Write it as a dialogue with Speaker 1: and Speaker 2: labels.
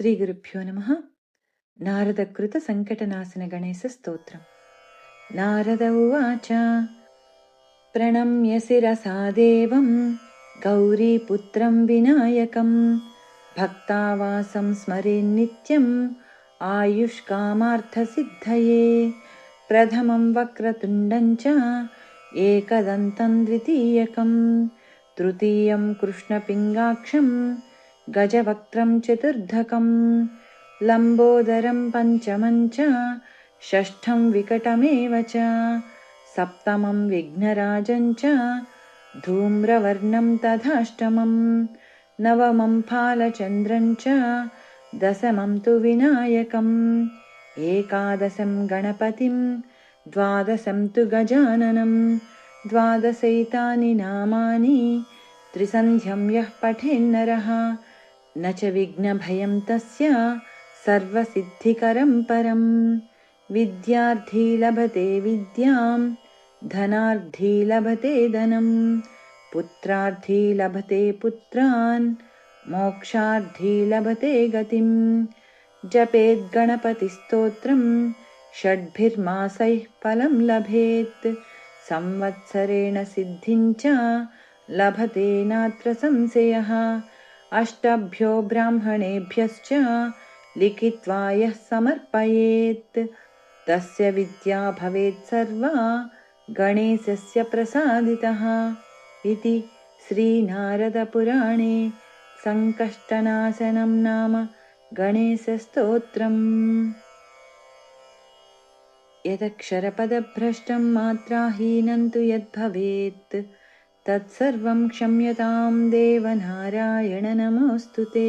Speaker 1: श्रीगुरुभ्यो नमः। नारदकृतसङ्कटनाशनगणेशस्तोत्रम् नारद उवाच प्रणम्य शिरसा देवं गौरीपुत्रं विनायकं भक्तावासं स्मरेन्नित्यम् आयुष्कामार्थसिद्धये प्रथमं वक्रतुण्डं च एकदन्तं द्वितीयकं तृतीयं कृष्णपिङ्गाक्षम् गजवक्त्रं चतुर्धकं लम्बोदरं पञ्चमञ्च षष्ठं विकटमेव च सप्तमं विघ्नराजञ्च धूम्रवर्णं तथाष्टमं नवमं फालचन्द्रञ्च दशमं तु विनायकम् एकादशं गणपतिं द्वादशं तु गजाननं द्वादशैतानि नामानि त्रिसन्ध्यं यः पठेन्नरः न च विघ्नभयं तस्य सर्वसिद्धिकरं परम्। विद्यार्थी लभते विद्यां धनार्थी लभते धनं। पुत्रार्थी लभते पुत्रान् मोक्षार्थी लभते गतिं जपेद्गणपतिस्तोत्रं षड्भिर्मासैः फलं लभेत्। संवत्सरेण सिद्धिं च लभते नात्र संशयः अष्टभ्यो ब्राह्मणेभ्यश्च लिखित्वा यः समर्पयेत्। तस्य विद्या भवेत् सर्वा गणेशस्य प्रसादितः इति श्रीनारदपुराणे सङ्कष्टनाशनं नाम गणेशस्तोत्रम्। यदक्षरपदभ्रष्टं मात्राहीनं तु यद्भवेत् तत्सर्वं क्षम्यतां देवनारायण नमोऽस्तु ते